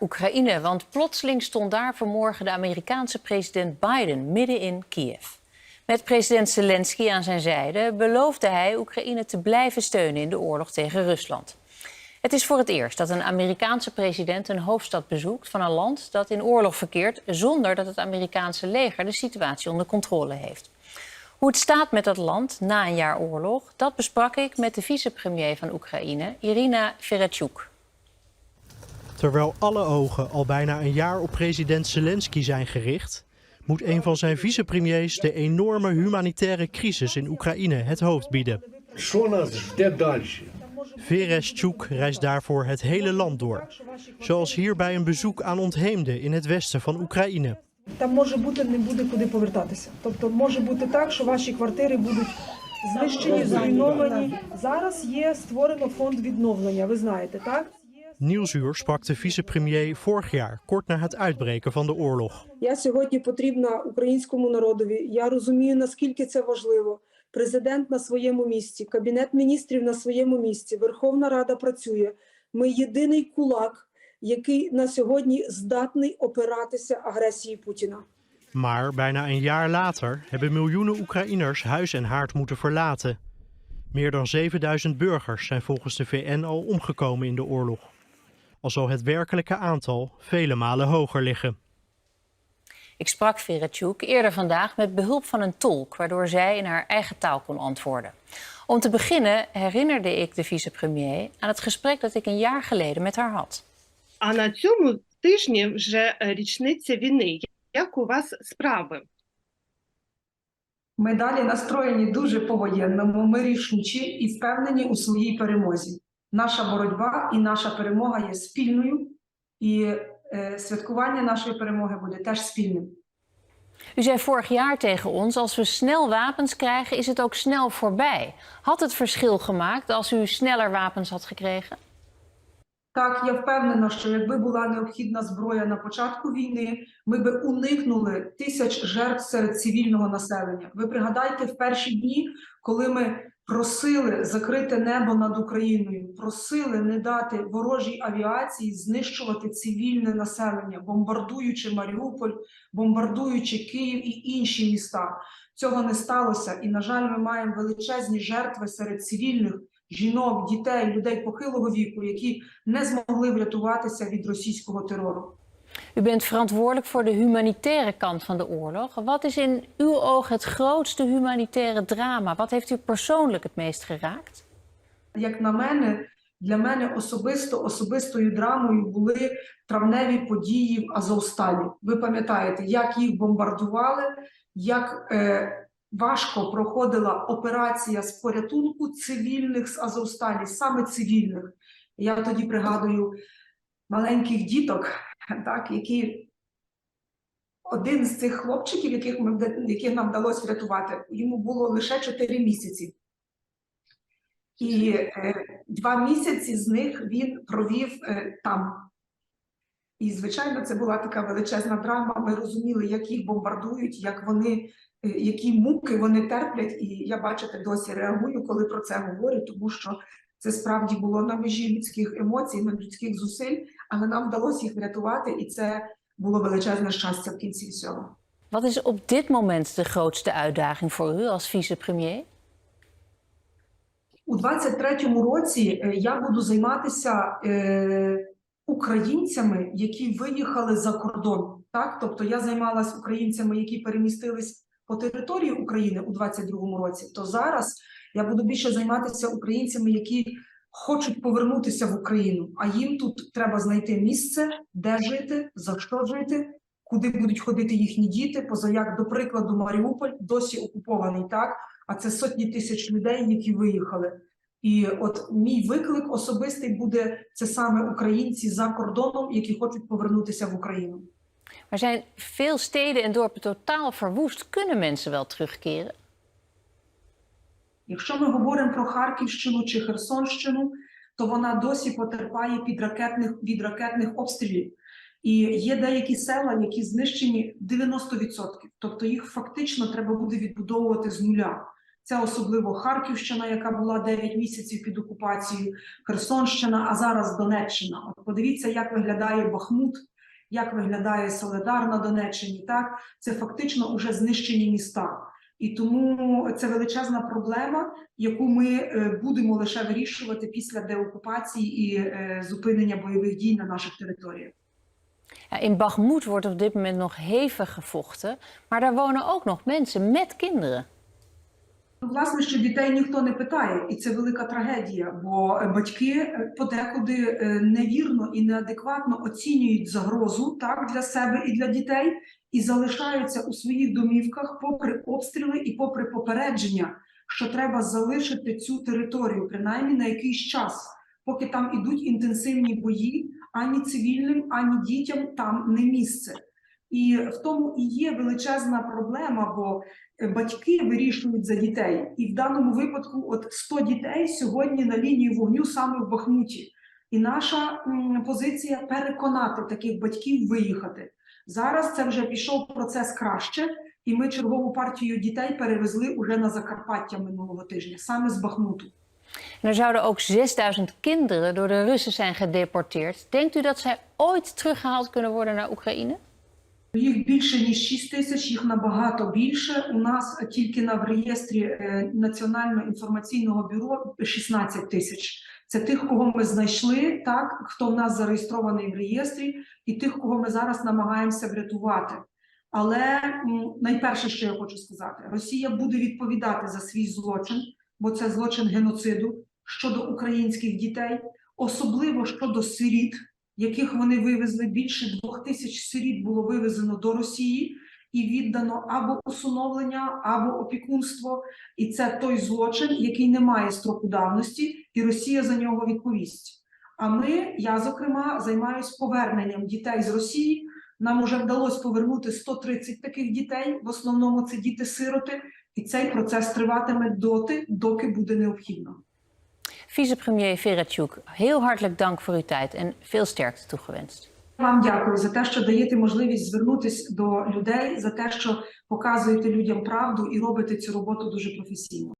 Oekraïne, want plotseling stond daar vanmorgen de Amerikaanse president Biden midden in Kiev. Met president Zelensky aan zijn zijde beloofde hij Oekraïne te blijven steunen in de oorlog tegen Rusland. Het is voor het eerst dat een Amerikaanse president een hoofdstad bezoekt van een land dat in oorlog verkeert zonder dat het Amerikaanse leger de situatie onder controle heeft. Hoe het staat met dat land na een jaar oorlog, dat besprak ik met de vicepremier van Oekraïne, Irina Verachuk. Terwijl alle ogen al bijna een jaar op president Zelensky zijn gericht, moet een van zijn vicepremiers de enorme humanitaire crisis in Oekraïne het hoofd bieden. Що нас жде далі? Vereshchuk reist daarvoor het hele land door. Zoals hier bij een bezoek aan ontheemden in het westen van Oekraïne. Там може бути не буде куди повертатися. Тобто може бути так, що ваші квартири будуть знищені, зруйновані. Зараз є створено фонд відновлення. Ви знаєте, так? Nieuwsuur sprak de vicepremier vorig jaar, kort na het uitbreken van de oorlog. Я сьогодні потрібна українському народові. Я розумію, наскільки це важливо. Президент на своєму місці, кабінет міністрів на своєму місці, Верховна Рада працює. Ми єдиний кулак, який на сьогодні здатний опиратися агресії Путіна. Maar bijna een jaar later hebben miljoenen Oekraïners huis en haard moeten verlaten. Meer dan 7000 burgers zijn volgens de VN al omgekomen in de oorlog. Al zal het werkelijke aantal vele malen hoger liggen. Ik sprak Verachuk eerder vandaag met behulp van een tolk, waardoor zij in haar eigen taal kon antwoorden. Om te beginnen herinnerde ik de vicepremier aan het gesprek dat ik een jaar geleden met haar had. А на цьому тижні вже е, річниця війни. Як у вас справи? Ми далі настроєні дуже по-воєнному, ми рішучі і впевнені у своїй перемозі. Наша боротьба і наша перемога є спільною, і е, святкування нашої перемоги буде теж спільним. U zei vorig jaar tegen ons: als we snel wapens krijgen, is het ook snel voorbij. Had het verschil gemaakt als u sneller wapens had gekregen? Так, я впевнена, що якби була необхідна зброя на початку війни, ми би уникнули тисяч жертв серед цивільного населення. Ви пригадайте в перші дні, коли ми просили закрити небо над Україною, просили не дати ворожій авіації знищувати цивільне населення, бомбардуючи Маріуполь, бомбардуючи Київ і інші міста. Цього не сталося, і на жаль, ми маємо величезні жертви серед цивільних жінок, дітей, людей похилого віку, які не змогли врятуватися від російського терору. U bent verantwoordelijk voor de humanitaire kant van de oorlog. Wat is in uw oog het grootste humanitaire drama? Wat heeft u persoonlijk het meest geraakt? Як на мене, для мене особисто особистою драмою були травневі події в Азовсталі. Ви пам'ятаєте, як їх бомбардували, як е, важко проходила операція з порятунку цивільних з Азовсталі, саме цивільних. Я тоді пригадую маленьких діток, так, які один з цих хлопчиків, яких, ми, яких нам вдалося врятувати, йому було лише 4 місяці. І е, два місяці з них він провів е, там. І, звичайно, це була така величезна драма. Ми розуміли, як їх бомбардують, як вони, е, які муки вони терплять. І я, бачите, досі реагую, коли про це говорю, тому що це справді було на межі людських емоцій, на людських зусиль, але нам вдалося їх врятувати, і це було величезне щастя в кінці всього. Wat is op dit moment de grootste uitdaging voor u als vicepremier? У 23-му році е, я буду займатися е, українцями, які виїхали за кордон. Так, тобто я займалась українцями, які перемістились по території України у 22-му році. То зараз я буду більше займатися українцями, які хочуть повернутися в Україну. А їм тут треба знайти місце, де жити, за що жити, куди будуть ходити їхні діти. Поза як, до прикладу, Маріуполь досі окупований, так а це сотні тисяч людей, які виїхали. І от мій виклик особистий буде це саме українці за кордоном, які хочуть повернутися в Україну. Er zijn veel steden en dorpen totaal verwoest. Kunnen mensen wel terugkeren? Якщо ми говоримо про Харківщину чи Херсонщину, то вона досі потерпає під ракетних від ракетних обстрілів. І є деякі села, які знищені 90%. Тобто їх фактично треба буде відбудовувати з нуля. Це особливо Харківщина, яка була 9 місяців під окупацією, Херсонщина, а зараз Донеччина. От подивіться, як виглядає Бахмут, як виглядає Соледар на Донеччині. Так це фактично уже знищені міста. І тому це величезна проблема, яку ми е, будемо lише вирішувати після деокупації і е, зупинення бойових дій на наших територіях. In Bakhmut wordt op dit moment nog hevig gevochten, maar daar wonen ook nog mensen met kinderen. Ну, Власне, що дітей ніхто не питає, і це велика трагедія, бо е, батьки подекуди невірно і неадекватно оцінюють загрозу так для себе і для дітей, і залишаються у своїх домівках, попри обстріли і попри попередження, що треба залишити цю територію, принаймні на якийсь час, поки там ідуть інтенсивні бої, ані цивільним, ані дітям там не місце. І в тому і є величезна проблема, бо е, батьки вирішують за дітей. І в даному випадку, от 100 дітей сьогодні на лінії вогню саме в Бахмуті. І наша позиція переконати таких батьків виїхати. Зараз це вже пішов процес краще, і ми чергову партію дітей перевезли уже на Закарпаття минулого тижня, саме з Бахмуту. Er zouden ook 6000 kinderen door de Russen zijn gedeporteerd. Denkt u dat zij ooit teruggehaald kunnen worden naar Oekraïne? Їх більше ніж 6 тисяч, їх набагато більше. У нас тільки на в реєстрі е, Національного інформаційного бюро 16 тисяч. Це тих, кого ми знайшли, так хто в нас зареєстрований в реєстрі, і тих, кого ми зараз намагаємося врятувати. Але найперше, що я хочу сказати, Росія буде відповідати за свій злочин, бо це злочин геноциду щодо українських дітей, особливо щодо сиріт, яких вони вивезли. Більше двох тисяч сиріт було вивезено до Росії і віддано або усиновлення, або опікунство. І це той злочин, який не має строку давності, і Росія за нього відповість. А ми, я зокрема, займаюся поверненням дітей з Росії. Нам уже вдалося повернути 130 таких дітей. В основному це діти-сироти, і цей процес триватиме доти, доки буде необхідно. Vicepremier Verachuk, heel hartelijk dank voor uw tijd en veel sterkte toegewenst. Вам дякую за те, що даєте можливість звернутися до людей, за те, що показуєте людям правду і робите цю роботу дуже професійно.